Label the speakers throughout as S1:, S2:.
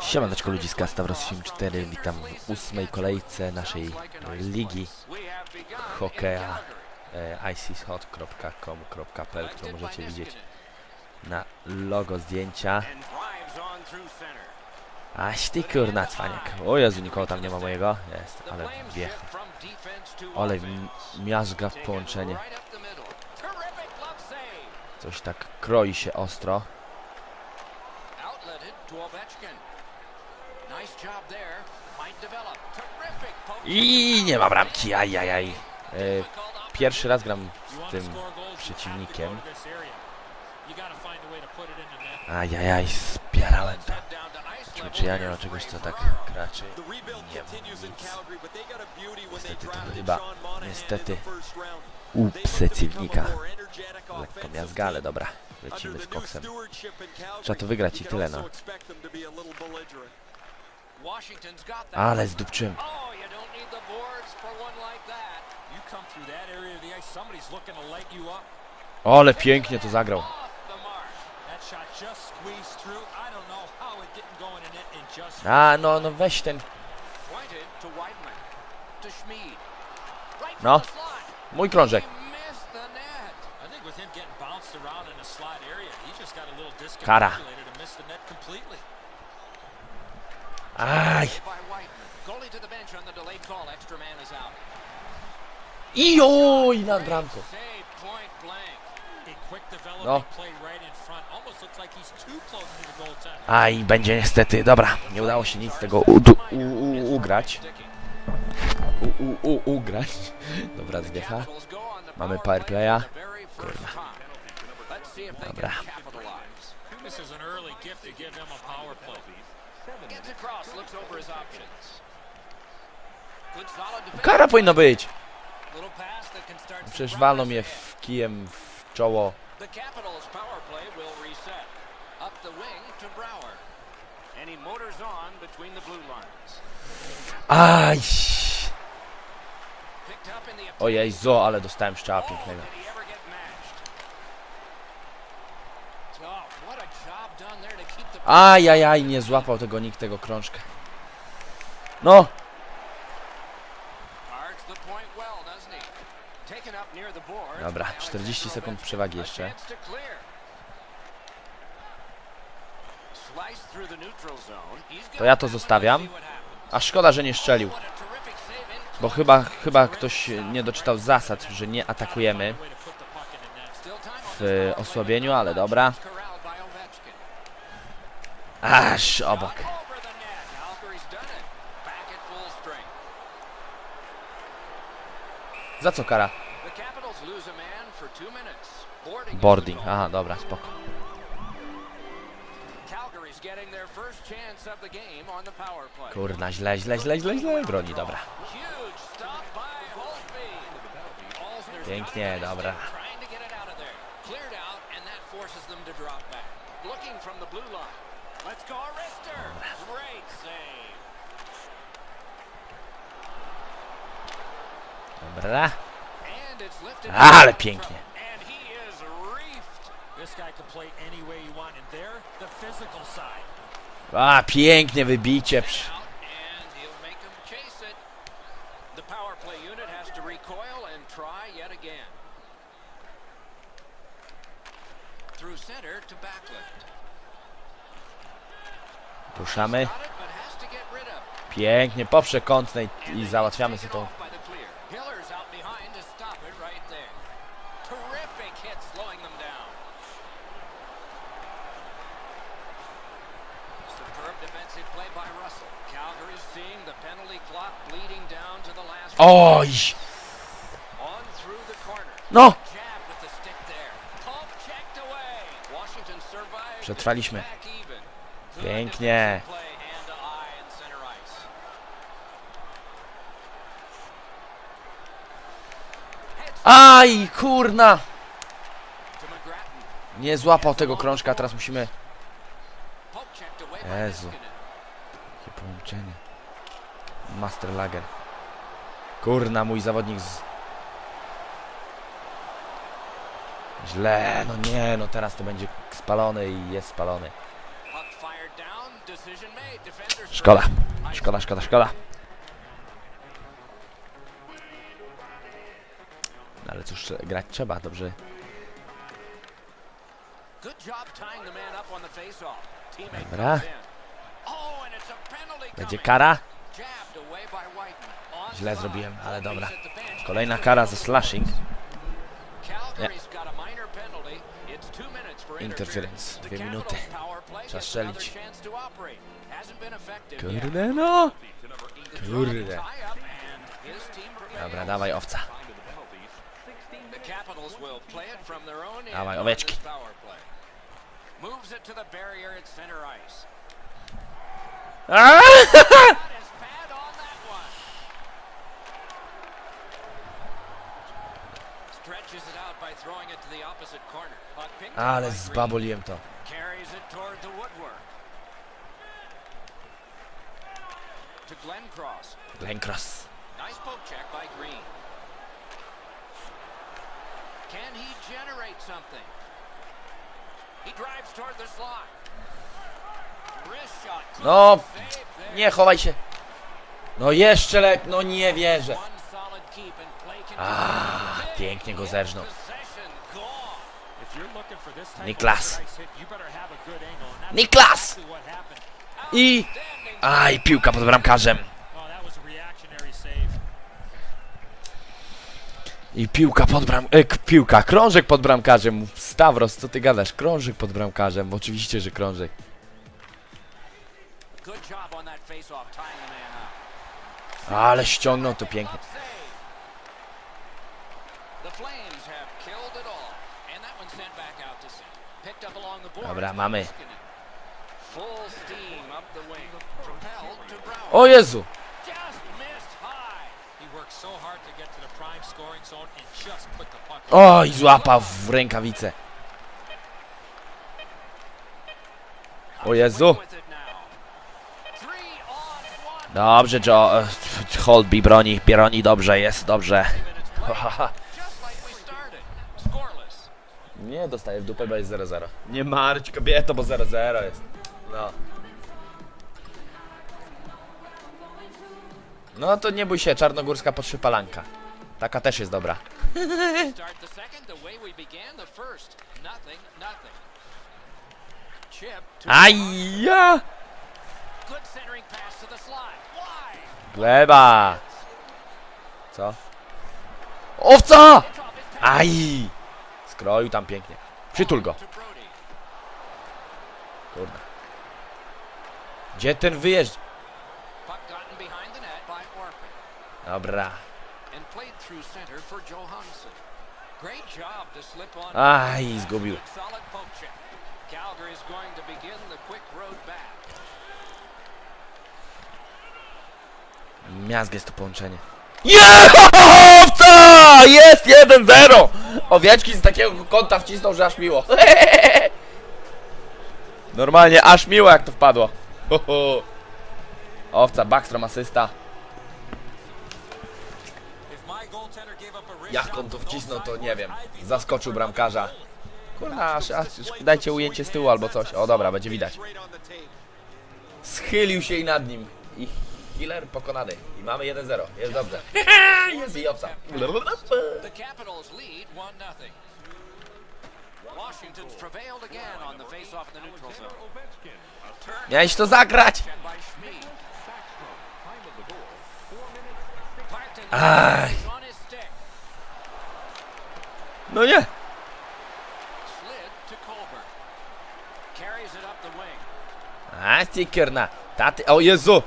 S1: Siemaneczko ludziska, Stavros84, witam w ósmej kolejce naszej ligi hokeja e, icishot.com.pl, którą możecie widzieć na logo zdjęcia. Aś ty kurna cwaniak. O Jezu, nikogo tam nie ma mojego. Jest, ale wjechał. Ale miazga w połączenie. Coś tak kroi się ostro. I nie ma bramki, ajajaj. E, pierwszy raz gram z tym przeciwnikiem. Ajajaj, spierałem to. Czy, czy ja nie ma czegoś, co tak raczej nie mam. Niestety to chyba, niestety u przeciwnika. Lekko miazga, ale dobra. Lecimy z koksem. Trzeba to wygrać i tyle, no. Ale zdupczyłem.
S2: Oh.
S1: Ale pięknie to zagrał. A, no, no weź ten. No. Mój krążek.
S2: Is out.
S1: I oj, nad bramką.
S2: A
S1: No.
S2: goaltender.
S1: Aj, będzie niestety. Dobra, nie udało się nic z tego udu- u, u, ugrać. U, u, u, ugrać. Dobra, zwiecha. Mamy power playa. Kurwa. Dobra.
S2: This is an early gift to give him a power play. Gets across, looks over his options. Good solid defense.
S1: Kara powinna być. Przecież walną mnie w kijem w czoło.
S2: The Capitals power play will reset. Up the wing to Brower. And he motors on between the blue lines.
S1: Aj. Ojej, zo, ale dostałem szczała
S2: Oh,
S1: pięknego.
S2: did he ever get matched? Oh, what a job done there to keep the
S1: Ajajaj, nie złapał tego nikt, tego krążka. No, Dobra,
S2: but now
S1: 40
S2: Alexander
S1: sekund przewagi jeszcze.
S2: to
S1: ja to zostawiam. A szkoda, że nie
S2: in
S1: Bo chyba, chyba ktoś nie doczytał zasad, że nie atakujemy w osłabieniu, ale dobra.
S2: much corralled by Ovechkin.
S1: Aż obok.
S2: Over the net. Calgary's done it. Back at full strength.
S1: Za co kara?
S2: Boarding.
S1: Aha, dobra, spoko. Kurna, źle, źle, źle, źle, źle. Broni, dobra. Pięknie, dobra.
S2: Trying to get it out of there. Cleared out, and that forces them to drop back. Looking from the blue line. Let's go, Arister. Great save.
S1: Dobra.
S2: And it's lifted.
S1: Ale pięknie.
S2: And he is reefed. This guy can play any way you want, and there, the physical side.
S1: A, pięknie wybicie. Przy...
S2: Out, and he'll make him chase it. The power play unit has to recoil and try yet again. Through center to Backlund.
S1: Ruszamy. Pięknie, po przekątnej i załatwiamy sobie to.
S2: Off by the clear. Hiller's out behind to stop it right there. Terrific hit slowing them down. Superb defensive play by Russell. Calgary's seeing the penalty clock bleeding down to the last.
S1: Oj!
S2: On through the corner.
S1: No!
S2: Jab with the stick there. Pump checked away. Washington survives.
S1: Przetrwaliśmy.
S2: Back even. Good
S1: Pięknie.
S2: defensive play, hand to eye in center ice.
S1: Aj, kurna! Nie złapał tego krążka, teraz musimy... Jezu. Jakie połączenie. Master Lager. Kurna, mój zawodnik z... Źle, no nie, no teraz to będzie spalony i jest spalony. Szkoda. Szkoda, szkoda, szkoda. No ale cóż, grać trzeba, dobrze. Dobra.
S2: Oh,
S1: Będzie kara? Źle zrobiłem, ale dobra. Kolejna kara za slashing.
S2: For
S1: Interference. Dwie minuty. Trzeba strzelić. Kurde no! Kurde. Dobra, dawaj owca. Dawaj,
S2: play. Moves it to the barrier at center ice.
S1: Aaaa!
S2: That is bad on that one. Stretches it out by throwing it to the opposite corner. Puck picked up
S1: Ale zbaboliłem to.
S2: Glenn Cross. Can he generate something? He drives toward the slot.
S1: No, nie chowaj się. No jeszcze lep, no nie wierzę.
S2: Continues.
S1: pięknie go zerżnął. Niklas!
S3: happened.
S1: I...
S2: Outstanding.
S1: Aj, piłka pod bramkarzem.
S3: Oh.
S1: I piłka pod bram... E, piłka, krążek pod bramkarzem. Stawros, co ty gadasz? Krążek pod bramkarzem. Oczywiście, że krążek. Ale ściągnął to pięknie.
S2: The Flames have killed it all. And that one sent back out to center. Picked up along the boards
S1: Dobra,
S2: by
S1: mamy.
S2: Niskanen. Full steam up the wing. Propelled to Brown.
S1: O Jezu!
S2: Just missed high.
S3: He worked so hard to get to the prime scoring zone and just put the puck.
S1: Oj, złapał w rękawicę. O Jezu! Dobrze, Joe. Holby broni, broni dobrze, jest dobrze.
S2: Minutes played. Just like we started. Scoreless.
S1: Nie, dostaję w dupę, bo jest 0-0. Nie martw kobieto, bo 0-0 jest. No. No to nie bój się, czarnogórska podszypalanka. Taka też jest dobra.
S2: Start the second the way we began the first. Nothing, nothing. Chip to
S1: Ajja!
S2: good centering pass to the slide. Why?
S1: Gleba! Co? Owca!
S2: It's off his pass
S1: Aj! Skroił tam pięknie. Przytul go. Kurde. Gdzie ten wyjeżdż?
S2: Puck gotten behind the net by Orphan
S1: Dobra. Aj, zgubił. Miazg jest to połączenie. Jechowca! Jest 1-0! Owieczki z takiego kąta wcisnął, że aż miło. Normalnie aż miło jak to wpadło. Owca, Backstrom asysta. Jak on to wcisnął, to nie wiem. Zaskoczył bramkarza. Kurna, aż, aż, dajcie ujęcie z tyłu albo coś. O dobra, będzie widać. Schylił się i nad nim. I Hiller pokonany. I mamy 1-0. Jest dobrze. Jest i owca.
S2: The Capitals lead 1 0. Washington's prevailed again on the face-off in the neutral zone. Turn
S1: Miałeś to zagrać! Aj. No nie! A ty kurna. Taty, o Jezu!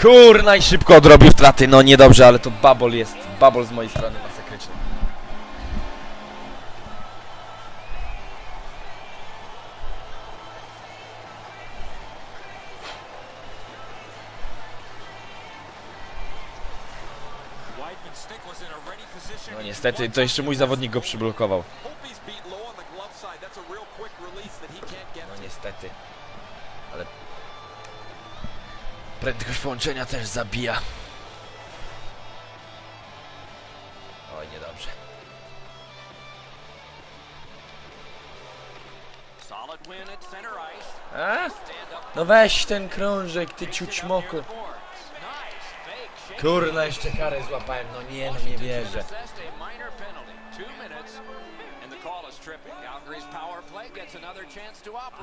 S1: Kurna i szybko odrobił straty. No niedobrze, ale to babol jest. Babol z mojej strony masakryczny. No niestety, to jeszcze mój zawodnik go przyblokował. Prędkość połączenia też zabija. Oj, niedobrze. A? No weź ten krążek, ty ciućmoku. Kurna, jeszcze karę złapałem, no nie, no nie wierzę.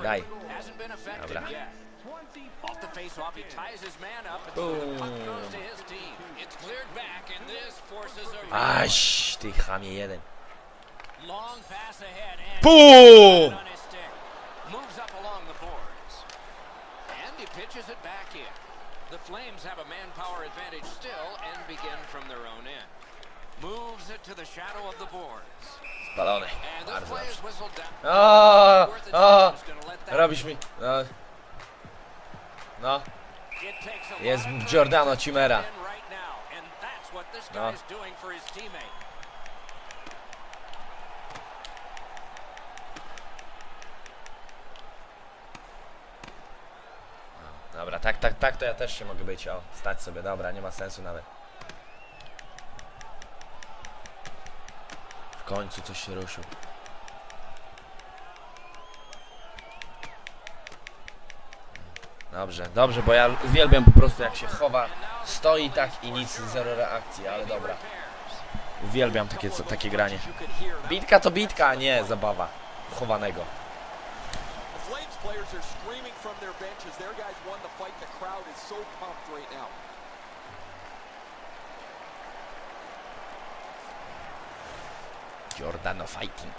S1: Daj. Dobra.
S2: Off the face-off, he ties his man up, and so the puck goes to his team. It's cleared back, and this forces a
S1: ty chamie jeden.
S2: long pass ahead, and
S1: Boom!
S2: on his stick. Moves up along the boards. And he pitches it back in. The Flames have a manpower advantage still and begin from their own end. Moves it to the shadow of the boards.
S1: Spalony.
S2: This
S1: Bardzo dobrze. O, o, robisz mi... No. No, jest Giordano Cimera. No. Dobra, tak, tak, tak, to ja też się mogę być, o, stać sobie, dobra, nie ma sensu nawet. Końcu coś się ruszył. Dobrze, dobrze, bo ja uwielbiam po prostu jak się chowa, stoi tak i nic, zero reakcji, ale dobra. Uwielbiam takie, takie granie. Bitka to bitka, a nie zabawa chowanego.
S4: Players are screaming from their benches. Their guys won the fight. The crowd is so pumped right now.
S1: Giordano Fighting.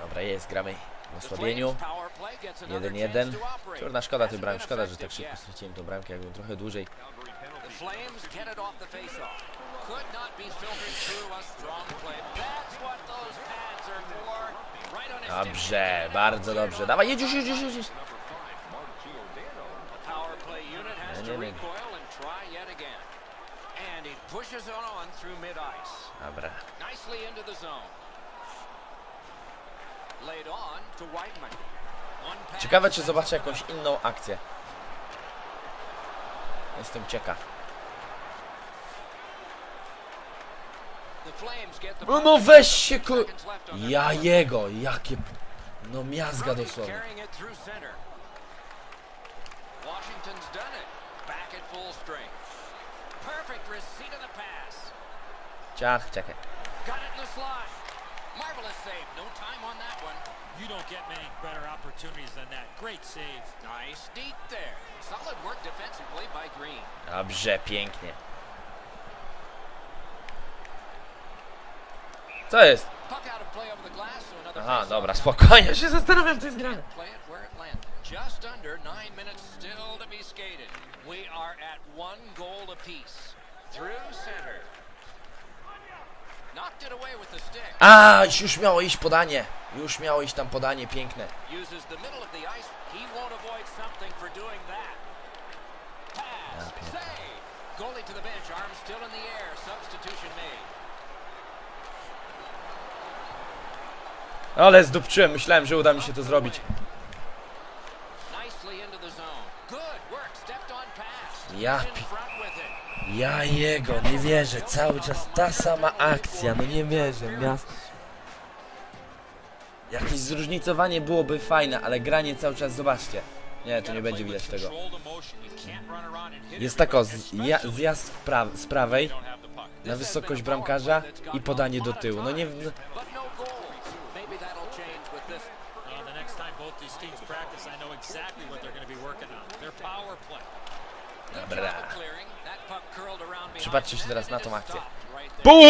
S1: Dobra, jest, gramy w osłabieniu.
S2: Flames power play gets another
S1: 1-1.
S2: chance to operate.
S1: Kurna, szkoda bramki,
S2: been
S1: szkoda, że tak szybko straciłem tą bramkę, jakbym trochę dłużej. Dobrze, bardzo dobrze. Dawaj, jedź już, jedź już, jedź już. Nie, nie, nie. Dobra.
S2: Nicely into the zone. Laid on to Whiteman.
S1: Ciekawe, czy zobaczę jakąś inną akcję. Jestem ciekaw. No, no weź się ku... Ja jego, jakie... No miazga dosłownie.
S2: Washington's done it. Back at full strength. Perfect receipt of the pass.
S1: Ciach, czekaj.
S2: Got it in the slide. Marvelous save. No time on that one.
S3: You don't get many better opportunities than that. Great save.
S2: Nice deep there. Solid work defensively by Green.
S1: Dobrze, pięknie. Co jest? Aha, dobra, spokojnie, się zastanawiam, co jest grane.
S2: Just under nine minutes still to be skated. We are at one goal apiece. Through center. Knocked it away with the stick.
S1: A, już miało iść podanie. Już miało iść tam podanie piękne. Ale zdupczyłem, myślałem, że uda mi się to zrobić. Ja pi-. Ja jego, nie wierzę, cały czas ta sama akcja, no nie wierzę, miast... Jakieś zróżnicowanie byłoby fajne, ale granie cały czas, zobaczcie. Nie, tu nie będzie widać tego. Jest
S3: it
S1: tak o,
S3: quick,
S1: z, ja,
S3: especially
S1: zjazd z prawej, na wysokość bramkarza i podanie do tyłu. No nie... Przypatrzcie się teraz na tą akcję. BOOM!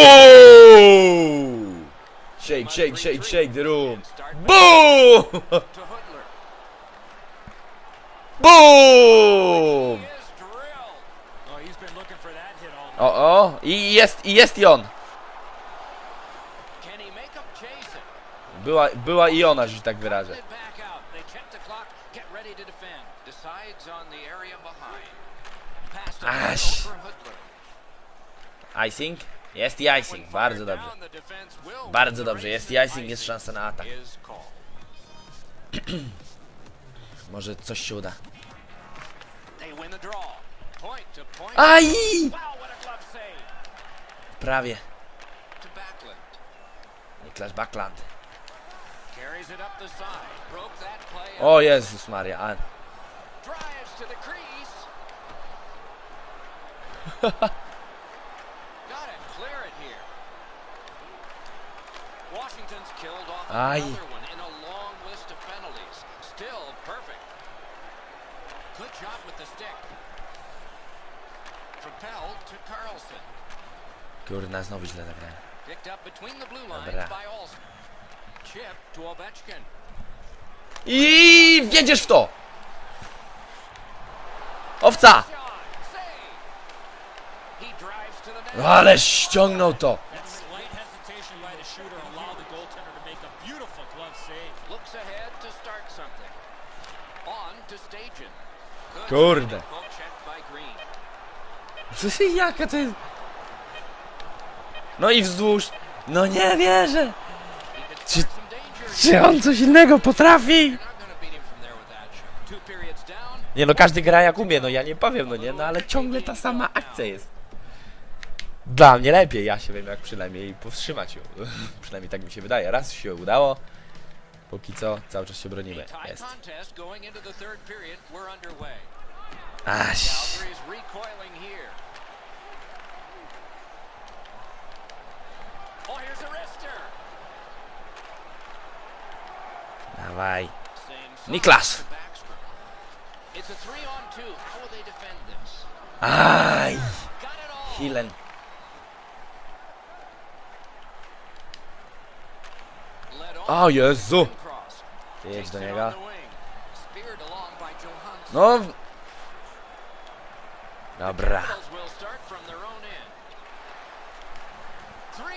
S1: Shake, shake, shake, shake the room. BOOM! BOOM! O, o, i jest, i jest i on. Była, była i ona, że tak wyrażę. Aś. Icing? Jest i icing, bardzo dobrze. Bardzo dobrze, jest i icing, jest szansa na atak. Może coś się uda. Aj! Prawie. Niklas Backland. O Jezus Maria, a
S2: Drives to the crease. Got it. Clear it here. Washington's killed off
S1: Ay.
S2: another one in a long list of penalties. Still perfect. Good job with the stick. Propelled to Carlson.
S1: kurna, znowu źle zagrałem. Dobra. I wjedziesz w to! Owca!
S2: To Stajan. Good
S1: Kurde.
S2: Poke checked by Green.
S1: Co się, jaka to jest... No i wzdłuż... No nie wierzę! Czy-. Czy on coś innego potrafi? Nie no, każdy gra jak umie, no ja nie powiem, no nie, no ale ciągle ta sama akcja jest. Dla mnie lepiej, ja się wiem jak przynajmniej powstrzymać ją. przynajmniej tak mi się wydaje. Raz się udało, póki co cały czas się bronimy. Jest.
S2: contest going into the third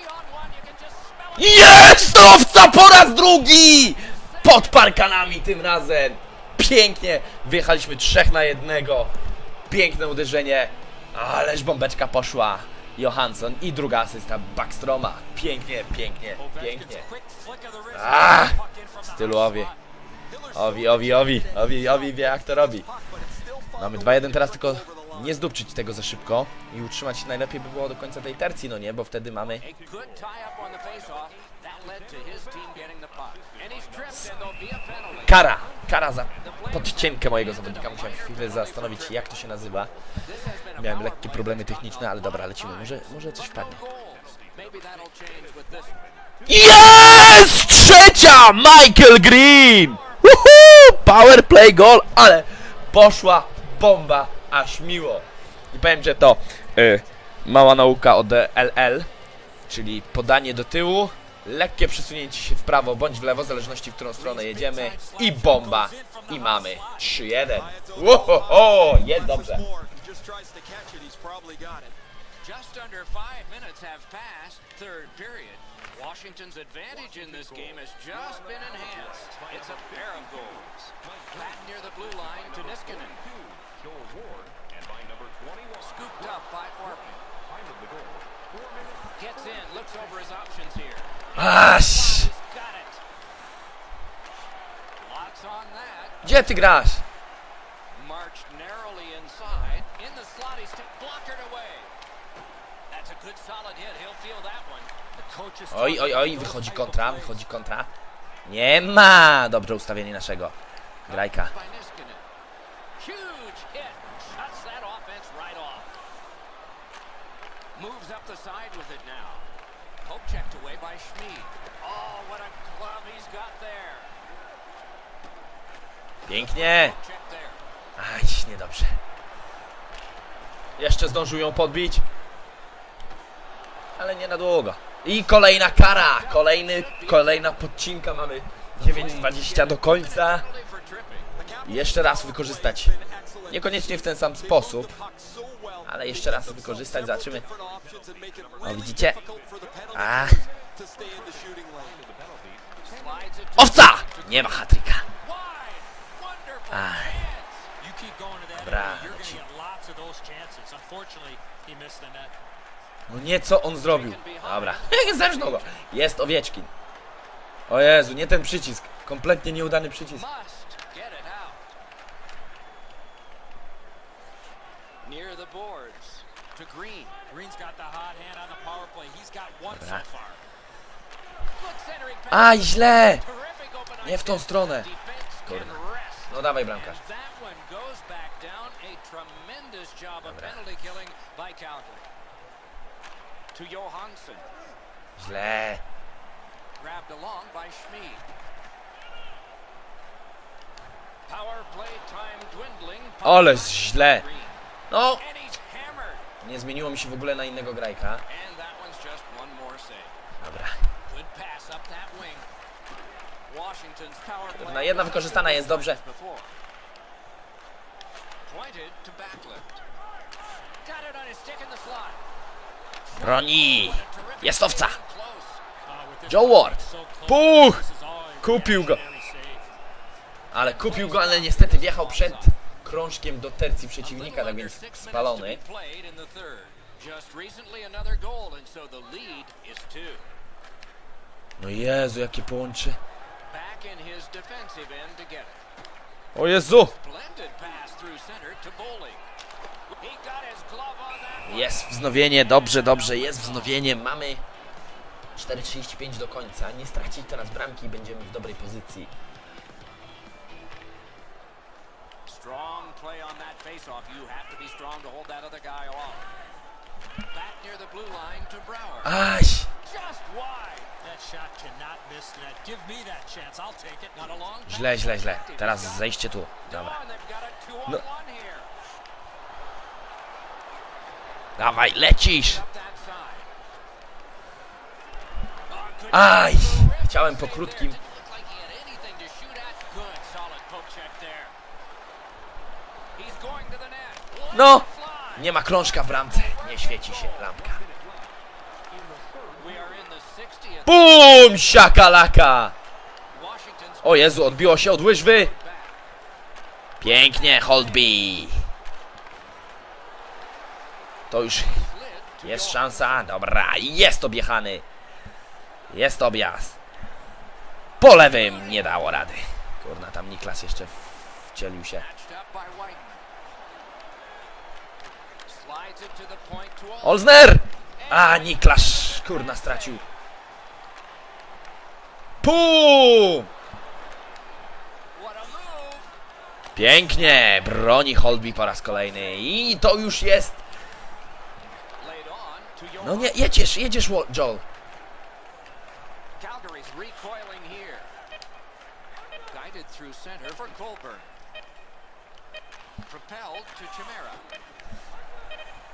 S2: on one. You can just smell it.
S1: Jest owca po raz drugi! Pod parkanami tym razem. Pięknie. Wyjechaliśmy trzech na jednego. Piękne uderzenie. Ależ bombeczka poszła. Johansson i druga asysta Backstroma. Pięknie, pięknie, pięknie.
S3: From the
S1: stylu Owi. Owi, owi, owi, owi, owi wie jak to robi. Mamy 2-1 teraz, tylko nie zdupczyć tego za szybko i utrzymać się najlepiej by było do końca tej tercji, no nie, bo wtedy mamy
S2: A a
S1: kara, kara za podcienkę mojego zawodnika. Musiałem chwilę zastanowić jak to się nazywa.
S2: A
S1: Miałem lekkie problemy techniczne, ale dobra, lecimy. Może, może coś wpadnie. Jest trzecia! Michael Green! Woohoo! Power play goal, ale poszła bomba, aż miło. I powiem, że to y, mała nauka od LL, czyli podanie do tyłu, lekkie przesunięcie się w prawo bądź w lewo, w zależności w którą stronę jedziemy i bomba. I mamy 3-1. Wohoho! Jest dobrze.
S4: Just tries to catch it. He's probably got it.
S2: Just under five minutes have passed, third period. Washington's advantage in this game has just been enhanced. It's a pair of goals. Back near the blue line to Niskanen. Scooped up by Orpin. Gets in, looks over his options here.
S1: Aż!
S2: He's got it. Lots on that.
S1: Gdzie ty grasz? Oj, oj, oj, wychodzi kontra, wychodzi kontra. Nie ma! Dobrze ustawienie naszego grajka.
S2: By Niskanen. Huge hit. Shuts that offense right off. Moves up the side with it now. Poke checked away by Schmid. Oh, what a glove he's got there.
S1: Pięknie! Aj, niedobrze. Jeszcze zdążył ją podbić. Ale nie na długo. I kolejna kara! Kolejny, kolejna podcinka. Mamy 9.20 do końca. Jeszcze raz wykorzystać. Niekoniecznie w ten sam sposób, ale jeszcze raz wykorzystać. Zobaczymy. O, widzicie? A, owca! Nie ma hatryka. Aj. Dobra. No nie, co on zrobił? Dobra, zerżnął go. Jest Owieczkin. O Jezu, nie ten przycisk. Kompletnie nieudany przycisk. Dobra. Aj, źle! Nie w tą stronę. Kurna. No dawaj bramkarz.
S2: And dwindling.
S1: Ale źle.
S2: Green.
S1: No,
S2: And he's hammered.
S1: nie zmieniło mi się w ogóle na innego grajka. Dobra.
S2: Power play.
S1: Kurna, jedna wykorzystana jest dobrze.
S2: To. Got it on his stick in the slot.
S1: Broni. Jest owca. Joe Ward. Puch! Kupił go. Ale kupił go, ale niestety wjechał przed krążkiem do tercji przeciwnika, tak więc spalony. No Jezu, jakie połączy. O Jezu! Jest wznowienie, dobrze, dobrze, jest wznowienie. Mamy 4.35 do końca. Nie stracić teraz bramki i będziemy w dobrej pozycji.
S2: Strong play on that face-off. You have to be strong to hold that other guy off. Back near the blue line to Brower.
S1: Aś!
S2: Just wide.
S1: Źle, źle, źle. Teraz zejście tu. Dobra. No. Dawaj, lecisz!
S2: Oh,
S1: Aj! Chciałem po krótkim. No! Nie ma krążka w bramce. Nie świeci się lampka.
S2: We are in the 60th.
S1: BUM! Siakalaka! O Jezu, odbiło się od łyżwy. Pięknie, Holdby. To już jest szansa. Dobra, jest objechany. Jest objazd. Po lewym nie dało rady. Kurna, tam Niklas jeszcze wcielił się. Olsner! A, Niklas, kurna, stracił. Pum! Pięknie, broni Holby po raz kolejny. I to już jest. No nie, jedziesz, jedziesz, Joel.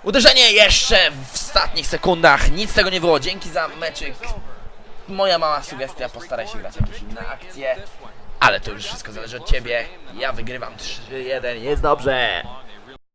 S1: Uderzenie jeszcze w ostatnich sekundach. Nic z tego nie było. Dzięki za meczyk. Moja mała sugestia, postaraj się grać jakieś inne akcje. Ale to już wszystko zależy od ciebie. Ja wygrywam 3-1. Jest dobrze.